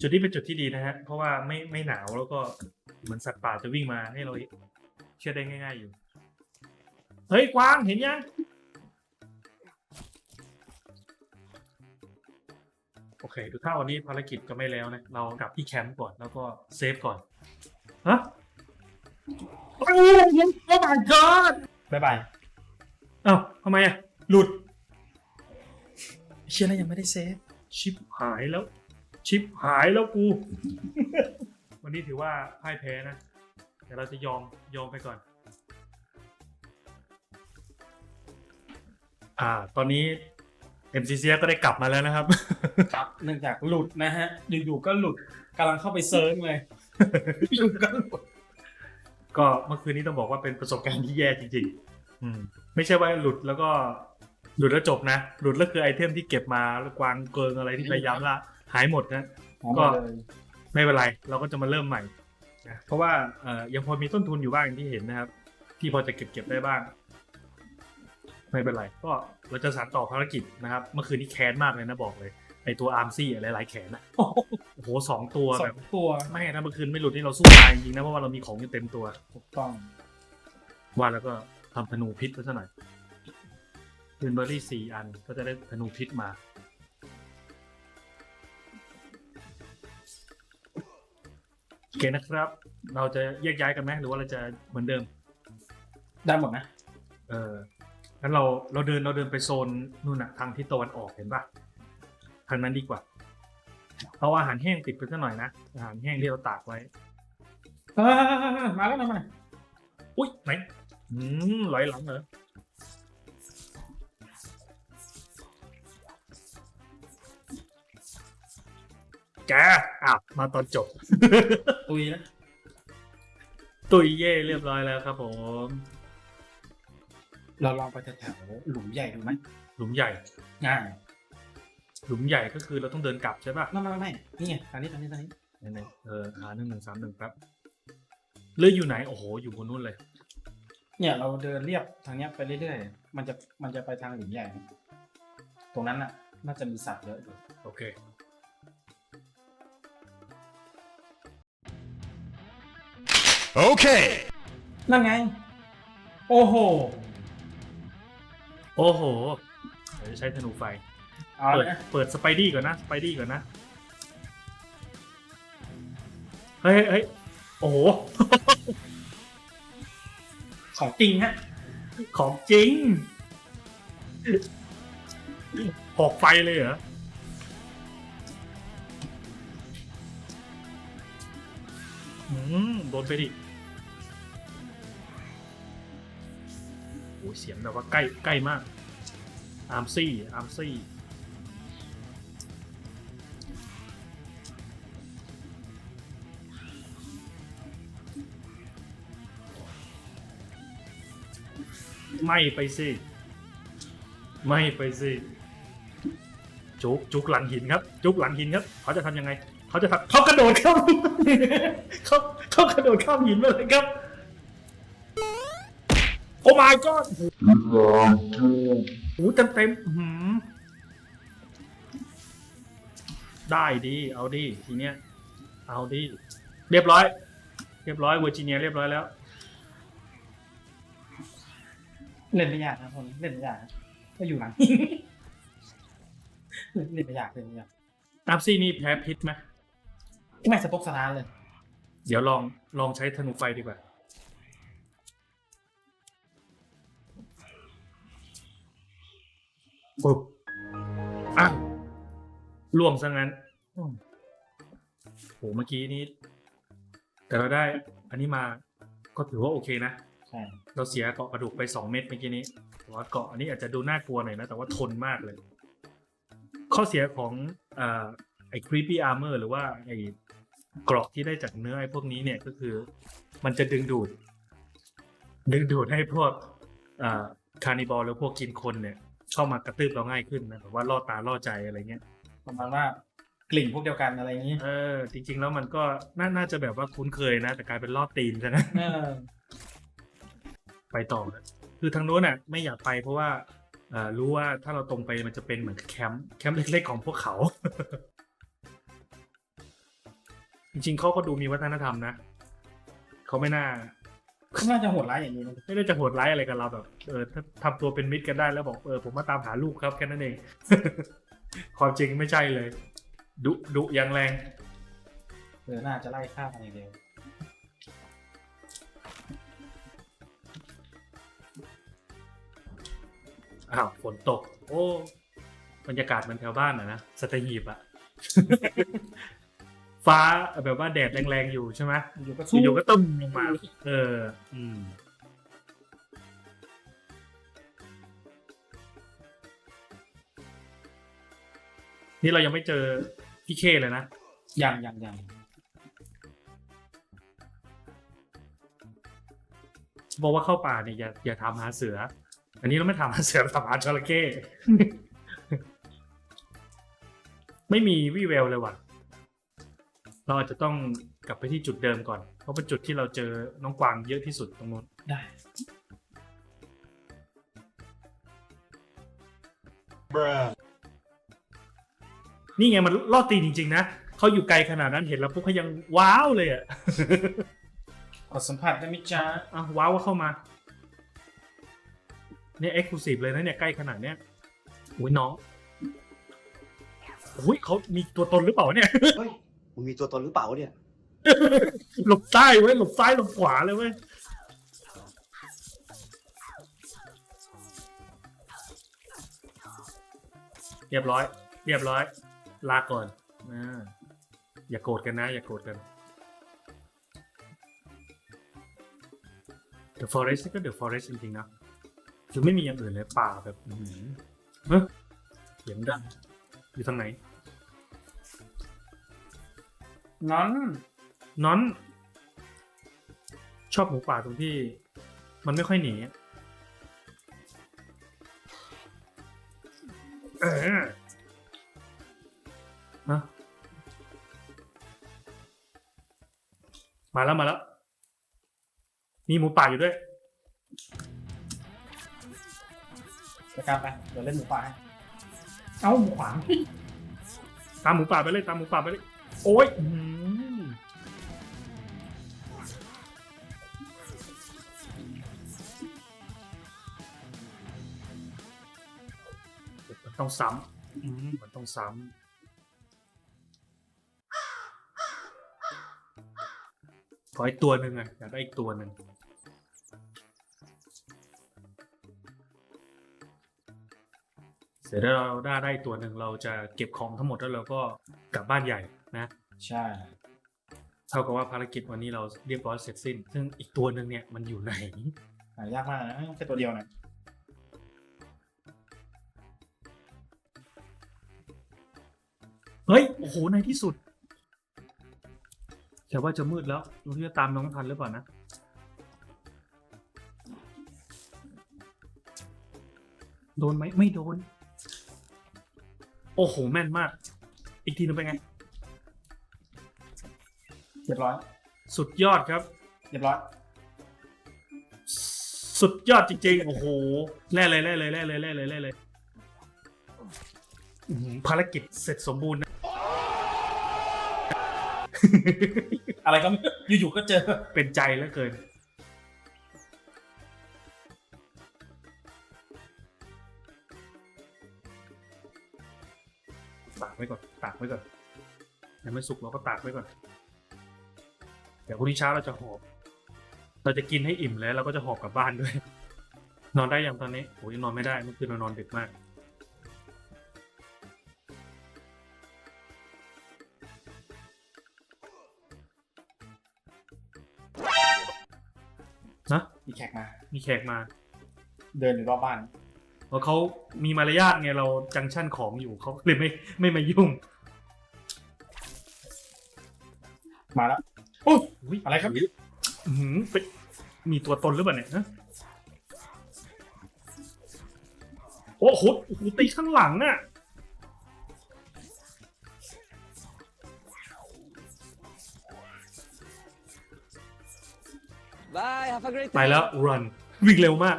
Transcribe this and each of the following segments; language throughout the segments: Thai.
จุดนี้เป็นจุดที่ดีนะฮะ เพราะว่าไม่ไม่หนาวแล้วก็เหมือนสัตว์ป่าจะวิ่งมาให้เราเชื่อได้ง่าย ๆอยู่ เฮ้ยกวางเห็นยัง โอเค ดูถ้าวันนี้ภารกิจก็ไม่แล้วนะ เรากลับที่แคมป์ก่อนแล้วก็เซฟก่อน ฮะโอ้ my god บายบายเอ้าทำไมอะหลุดเชื่อแล้วยังไม่ได้เซฟ ชิปหายแล้ว ชิปหายแล้วกู วันนี้ถือว่าพ่ายแพ้นะเดี๋ยวเราจะยอมยอมไปก่อน อ่า ตอนนี้ MCC ก็ได้กลับมาแล้วนะครับ ครับ เนื่องจากหลุดนะฮะ อยู่ๆก็หลุดกำลังเข้าไปเซิร์ชเลยอยู่ก็หลุดก็เมื่อคืนนี้ต้องบอกว่าเป็นประสบการณ์ที่แย่จริงๆ อืม ไม่ใช่ว่าหลุดแล้วก็หลุดแล้วจบนะ หลุดแล้วคือไอเทมที่เก็บมาแล้วกวางเกิงอะไรที่พยายามละ หายหมดนะก็เลยไม่เป็นไร เราก็จะมาเริ่มใหม่นะเพราะว่าเอ่อยังพอมีต้นทุนอยู่บ้างอย่างที่เห็นนะครับ ที่พอจะเก็บเก็บได้บ้าง ไม่เป็นไร ก็เราจะสานต่อภารกิจนะครับ เมื่อคืนนี้แค้นมากเลยนะบอกเลยไอตัวอาร์มซี่อะไรหลายๆแขนนะโอ้โหโอ้โหสองตัวสอแบบงตัวไม่ถ้าเมื่อคืนไม่หลุดนี่เราสู้ตายจริงๆนะเพราะว่าเรามีของอยู่เต็มตัวถูกต้องว่าแล้วก็ทำธนูพิษไว้ซะหน่อยคืนเบอร์รี่สี่อันก็จะได้ธนูพิษมา เคนะครับ เราจะแยกย้ายกันไหมหรือว่าเราจะเหมือนเดิม ได้หมดนะ เอองั้นเราเราเดินเราเดินไปโซนนู่นน่ะทางทิศตะวันออกเห็นปะทางนั้นดีกว่าเอาอาหารแห้งติดไปซะหน่อยนะอาหารแห้งที่เราตากไว้เออมาแล้วนะมาอุ้ยไหนอืมไหลหลังเหรอ แกอ้าวมาตอนจบ ตุยนะตุยเย่เรียบร้อยแล้วครับผม เราลองไปแถวๆหลุมใหญ่ดูไหมหลุมใหญ่ ง่ายหลุมใหญ่ก็คือเราต้องเดินกลับใช่ป่ะไม่ไม่ไม่นี่ไงทางนี้ทางนี้ทางนี้ไหนๆเออหาหนึ่งหนึ่งสามหนึ่งแป๊บเลื่อยอยู่ไหน โอ้โห อยู่บนนู้นเลย เนี่ยเราเดินเรียบทางเนี้ยไปเรื่อยๆมันจะมันจะไปทางหลุมใหญ่ ตรงนั้นน่ะ น่าจะมีสัตว์เยอะอยู่โอเค Okay. นั่นไง โอ้โห โอ้โหเดี๋ยวจะใช้ธนูไฟ เอาเปิดละเปิดสไปดี้ก่อนนะสไปดี้ก่อนนะ เฮ้ยเฮ้ยเฮ้ยโอ้โห ของจริงฮะ ของจริงหอกไฟเลยเหรอ โดนไปดิโอ้ยเสียงแบบว่าใกล้ใกล้มาก อาร์มซี่ อาร์มซี่ ไม่ไปสิ ไม่ไปสิ จุกจุกหลังหินครับ จุกหลังหินครับ เขาจะทำยังไง เขาจะทำเขากระโดดเข้าเขาเขากระโดดข้ามหินมาเลยครับ โอ้ my god โอ้เต็มเต็มๆอื้อหือได้ดีเอาดีทีเนี้ย เอาดีเรียบร้อย เรียบร้อยเวอร์จิเนียเรียบร้อยแล้ว เล่นไม่ยากนะคนนี้เล่นไม่ยากนะก็อยู่หลัง เล่นเล่นไม่ยากเล่นไม่ยากตามซี่นี่แพ้พิษไหม ไม่สะทกสะท้านเลย เดี๋ยวลองลองใช้ธนูไฟดีกว่าปุ๊บอะล่วงซะงั้นอืม โหเมื่อกี้นี้ แต่เราได้อันนี้มาก็ถือว่าโอเคนะ ใช่เราเสียเกาะกระดูกไปสองเม็ดเมื่อกี้นี้แต่ว่าเกาะอันนี้อาจจะดูน่ากลัวหน่อยนะ แต่ว่าทนมากเลย ข้อเสียของอ่า ไอ้ creepy armor หรือว่าไอ้เกราะที่ได้จากเนื้อไอ้พวกนี้เนี่ยก็คือ มันจะดึงดูด ดึงดูดให้พวกอ่าคานิบอลหรือพวกกินคนเนี่ย เข้ามากระตืบเราง่ายขึ้นนะแบบว่าล่อตาล่อใจอะไรเงี้ยประมาณว่ากลิ่นพวกเดียวกันอะไรอย่างนี้ เออ จริง ๆ แล้วมันก็น่าน่าจะแบบว่าคุ้นเคยนะ แต่กลายเป็นล่อตีนใช่ไหมเออไปต่อนะคือทางนู้นน่ะ ไม่อยากไปเพราะว่าเอ่อรู้ว่าถ้าเราตรงไปมันจะเป็นเหมือนแคมป์แคมป์เล็กๆของพวกเขา จริงๆเขาก็ดูมีวัฒนธรรมนะเขาไม่น่าน่าจะโหดร้ายอย่างนี้นะไม่ได้จะโหดร้ายอะไรกับเราแบบเออถ้าทำตัวเป็นมิตรกันได้แล้วบอกเออผมมาตามหาลูกครับแค่นั้นเอง ความจริงไม่ใช่เลย ดุดุอย่างแรงเออน่าจะไล่ฆ่ากันอย่างเดียวอ้าวฝนตก โอ้บรรยากาศเหมันแถวบ้านอะนะสตหีบอะ ฟ้าแบบว่าแดดแรงๆอยู่ใช่ไหมอยู่ก็สู้อยู่ๆก็ตึ้มลงมา เออ อืม นี่เรายังไม่เจอพี่เคเลยนะยังยังยังบอกว่าเข้าป่าเนี่ยอย่าอย่าทำหาเสือ อันนี้เราไม่ทำหาเสือเราทำหาจระเข้ ไม่มีวี่แววเลยว่ะ เราอาจจะต้องกลับไปที่จุดเดิมก่อน เพราะเป็นจุดที่เราเจอน้องกวางเยอะที่สุดตรงนู้นได้นี่ไงมันล่อตีนจริง ๆ นะเขาอยู่ไกลขนาดนั้นเห็นแล้วพวกเขายังว้าวเลยอะ ขอสัมผัสได้ไหมจ๊ะอะว้าวว่าเข้ามา เนี่ยเอ็กซ์คลูซีฟเลยนะเนี่ยใกล้ขนาดเนี้ยอุ้ยน้องอุ้ยเขามีตัวตนหรือเปล่าเนี่ย เฮ้ยมึ งมีตัวตนหรือเปล่าเนี่ยหลบใต้เว้ยหลบซ้ายหลบขวาเลยเว้ยเรียบร้อย เรียบร้อย ลาก่อนอ่าอย่าโกรธกันนะ อย่าโกรธกัน The Forest นี่ก็ The Forest จริงๆนะคือไม่มีอย่างอื่นเลยป่าแบบเฮ้ยเสียงดังอยู่ทางไหน นั้นนอน ชอบหมูป่าตรงที่ มันไม่ค่อยหนีอะเออฮะมาแล้วมาแล้ว มีหมูป่าอยู่ด้วยจะกลับไปเดี๋ยวเล่นหมูป่าให้เอ้าหมูขวางตามหมูป่าไปเลยตามหมูป่าไปเลย โอ้ย ต้องซ้ำอืมมันต้องซ้ำขออีกตัวหนึ่งอะอยากได้อีกตัวหนึ่งเสร็จแล้วเราได้ได้ตัวหนึ่งเราจะเก็บของทั้งหมดแล้วเราก็กลับบ้านใหญ่นะ ใช่ เท่ากับว่าภารกิจวันนี้เราเรียบร้อยเสร็จสิ้น ซึ่งอีกตัวหนึ่งเนี่ยมันอยู่ไหนหายากมากนะแค่ตัวเดียวนะ เฮ้ย โอ้โห ในที่สุด แต่ว่าจะมืดแล้วรู้ที่จะตามน้องทันหรือเปล่านะ โดนไหมไม่โดน โอ้โห แม่นมาก อีกทีนึงเป็นไง เรียบร้อย สุดยอดครับ เรียบร้อย สุดยอดจริงๆ โอ้โห แล่เลยแล่เลยแล่เลยแล่เลยแล่เลยอื้อหือภารกิจเสร็จสมบูรณ์นะ อะไรก็ไม่อยู่ๆก็เจอเป็นใจเหลือเกิน ตากไว้ก่อน ตากไว้ก่อนยังไม่สุกเราก็ตากไว้ก่อน เดี๋ยวพรุ่งนี้เช้าเราจะหอบ เราจะกินให้อิ่มแล้วเราก็จะหอบกลับบ้านด้วย นอนได้ยังตอนนี้โอ้ยนอนไม่ได้เมื่อคืนเรานอนดึกมาก นะมีแขกมา มีแขกมา เดินอยู่รอบบ้านเพราะเขามีมารยาทไงเราจังชั่นของอยู่เขาเลยไม่ไม่มายุ่ง มาแล้วโอ้ยอุ๊ย อะไรครับอื้อหือเป็นมีตัวตนหรือเปล่าเนี่ยฮะโอ้โหโอ้โหตีข้างหลังอะ ไปแล้ว run วิ่งเร็วมาก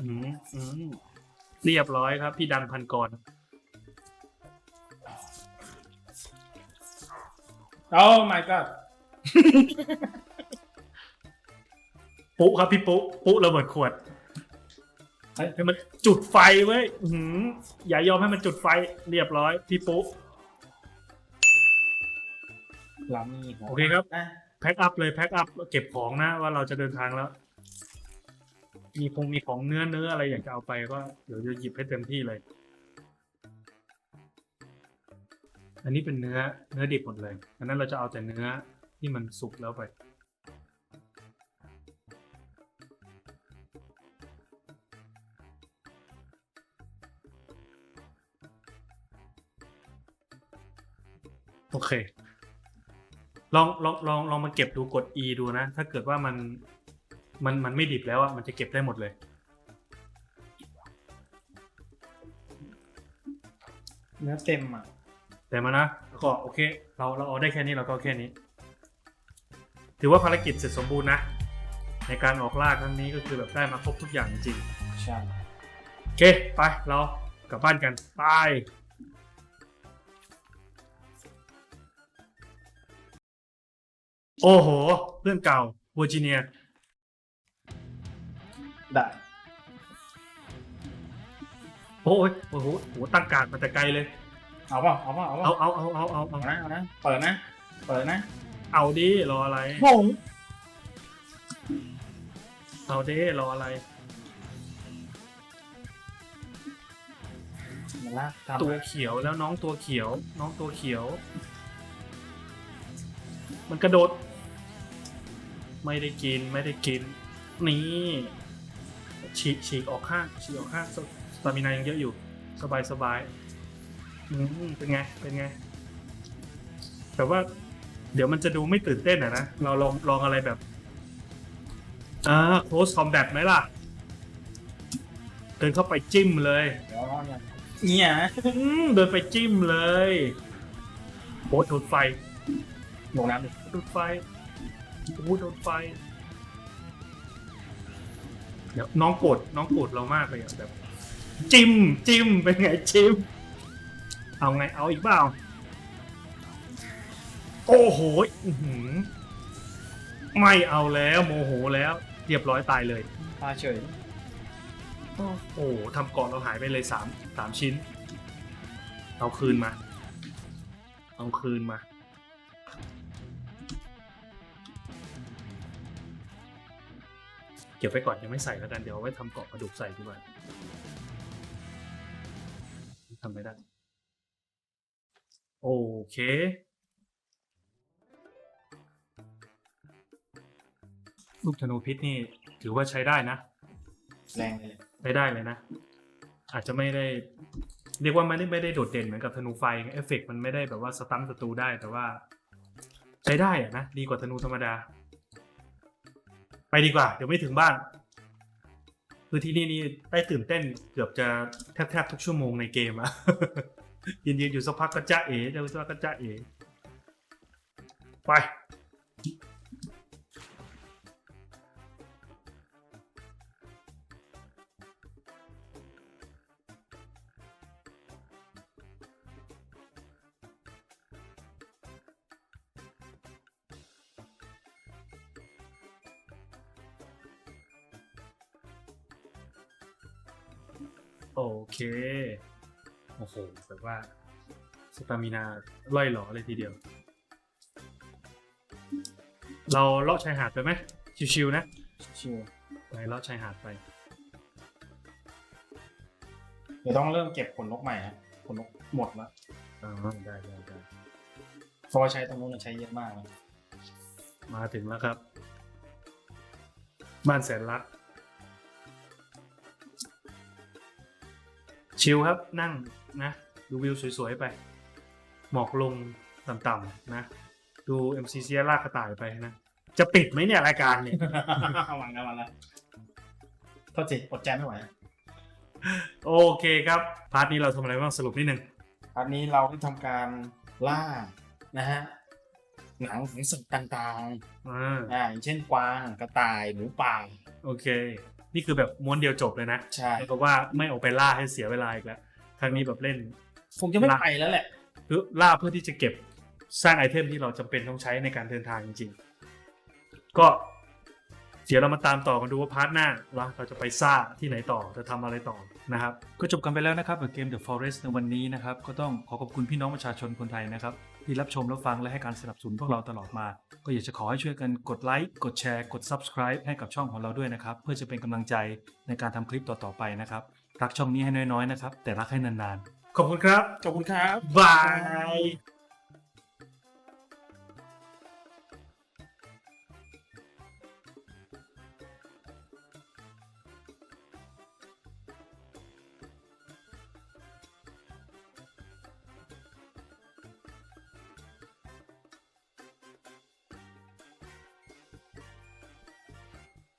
อืมอืมเรียบร้อยครับ พี่ดันพันกรโอ้ my god ปุ๊ครับพี่ปุ๊ปุ๊ระเบิดขวด ให้มันจุดไฟเว้ยอื้อหืออย่ายอมให้มันจุดไฟเรียบร้อย พี่ปุ๊เรามีหัวโอเคครับ อะแพ็คอัพเลยแพ็คอัพเก็บของนะว่าเราจะเดินทางแล้ว มีคงมีของเนื้อเนื้ออะไรอยากจะเอาไปก็เดี๋ยวจะหยิบให้เต็มที่เลย อันนี้เป็นเนื้อเนื้อดิบหมดเลยอันนั้นเราจะเอาแต่เนื้อที่มันสุกแล้วไป โอเค ลองลองลองลองมาเก็บดูกด E ดูนะ ถ้าเกิดว่ามันมันมันไม่ดิบแล้วอะมันจะเก็บได้หมดเลย เนื้อเต็มอะ แต่มานะแล้วก็โอเค เราเราเอาได้แค่นี้เราก็เอาแค่นี้ ถือว่าภารกิจเสร็จสมบูรณ์นะ ในการออกล่าครั้งนี้ก็คือแบบได้มาครบทุกอย่างจริง ใช่ โอเค ไป เรากลับบ้านกัน ไป โอ้โหเพื่อนเก่าเวอร์จิเนีย ได้ โอ้ยโอ้โหโอ้โหตั้งการดมาแต่ไกลเลย เอาเปล่าเอาเปล่าเอาเปเอาล่าเอาเอาเอาเอาเอาเอานะเอานะเปิดนะ เปิดนะเอาดิรออะไรผมเอาดิรออะไร มาละทำตัวเขียวแล้วน้องตัวเขียว น้องตัวเขียว มันกระโดด ไม่ได้กินไม่ได้กิน นี่ฉีกฉีกออกข้างฉีกออกข้างสสตามินายังเยอะอยู่ สบายสบายอืมเป็นไงเป็นไง แต่ว่าเดี๋ยวมันจะดูไม่ตื่นเต้นอะนะ เราลองลองอะไรแบบอ่า close combat ไหมล่ะ เดินเข้าไปจิ้มเลยเดี๋ยวรออย่างเนี่ยนะอืมเดินไปจิ้มเลยโอ้โดนไฟลงน้ำดิโดนไฟ โอ้โดนไฟเดี๋ยวน้องโกรธน้องโกรธเรามากเลยอะแบบ จิ้มจิ้มเป็นไงจิ้มเอาไงเอาอีกเปล่าโอ้โหอื้อหือไม่เอาแล้วโมโหแล้ว เรียบร้อยตายเลยตาเฉยโอ้โหทำก่อนเราหายไปเลยสามสามชิ้น เอาคืนมา เอาคืนมา เก็บไว้ก่อนยังไม่ใส่แล้วกันเดี๋ยวเอาไว้ทำเกาะกระดูกใส่ดีกว่าทำไม่ได้ โอเคลูกธนูพิษนี่ถือว่าใช้ได้นะ แรงเลยใช้ได้เลยนะ อาจจะไม่ได้ เรียกว่าไม่ได้ไม่ได้โดดเด่นเหมือนกับธนูไฟเอฟเฟกต์มันไม่ได้แบบว่าสตันศัตรูได้แต่ว่า ใช้ได้อะนะ ดีกว่าธนูธรรมดา ไปดีกว่า เดี๋ยวไม่ถึงบ้าน คือที่นี่นี่ได้ตื่นเต้นเกือบจะแทบแทบทุกชั่วโมงในเกมอะยืนยืนอยู่สักพักก็จ้าเอ๋เดี๋ยวสักพักก็จ้าเอ๋ไป โอเค โอ้โหแบบว่าสตามินาล่อยหลอเลยทีเดียว เราเลาะชายหาดไปไหมชิวๆนะ ชิวไปเลาะชายหาดไป เดี๋ยวต้องเริ่มเก็บขนนกใหม่ฮะขนนกหมดแล้วอ่าได้ได้ได้เพราะว่าใช้ตรงนู้นนะใช้เยอะมากเลยมาถึงแล้วครับ บ้านแสนรัก ชิลครับนั่งนะดูวิวสวยๆไป หมอกลงต่ำๆนะ ดู MC เซียลากกระต่ายไปนะ จะปิดไหมเนี่ยรายการเนี่ยวันแล้ววันแล้วโทษทีอดใจไม่ไหวโอเคครับ พาร์ทนี้เราทำอะไรบ้างสรุปนิดนึงอันนี้เราได้ทำการล่านะฮะหนังของสัตว์ต่างอ่าๆอ่าอย่างเช่นกวางกระต่ายหมูป่า โอเคจ นี่คือแบบม้วนเดียวจบเลยนะใช่เพราะว่าไม่ออกไปล่าให้เสียเวลาอีกแล้วครั้งนี้แบบเล่นคงจะไม่ไปแล้วแหละเพื่อล่าเพื่อที่จะเก็บสร้างไอเทมที่เราจำเป็นต้องใช้ในการเดินทางจริงๆ ก็เดี๋ยวเรามาตามต่อกันดูว่าพาร์ทหน้าเราเราจะไปซ่าที่ไหนต่อจะทำอะไรต่อนะครับ ก็จบกันไปแล้วนะครับกับเกม The Forest ในวันนี้นะครับ ก็ต้องขอขอบคุณพี่น้องประชาชนคนไทยนะครับ ที่รับชมรับฟังและให้การสนับสนุนพวกเราตลอดมา ก็อยากจะขอให้ช่วยกันกดไลค์กดแชร์กด Subscribe ให้กับช่องของเราด้วยนะครับ เพื่อจะเป็นกำลังใจในการทำคลิปต่อๆไปนะครับ รักช่องนี้ให้น้อยๆนะครับ แต่รักให้นานๆ ขอบคุณครับ ขอบคุณครับ บาย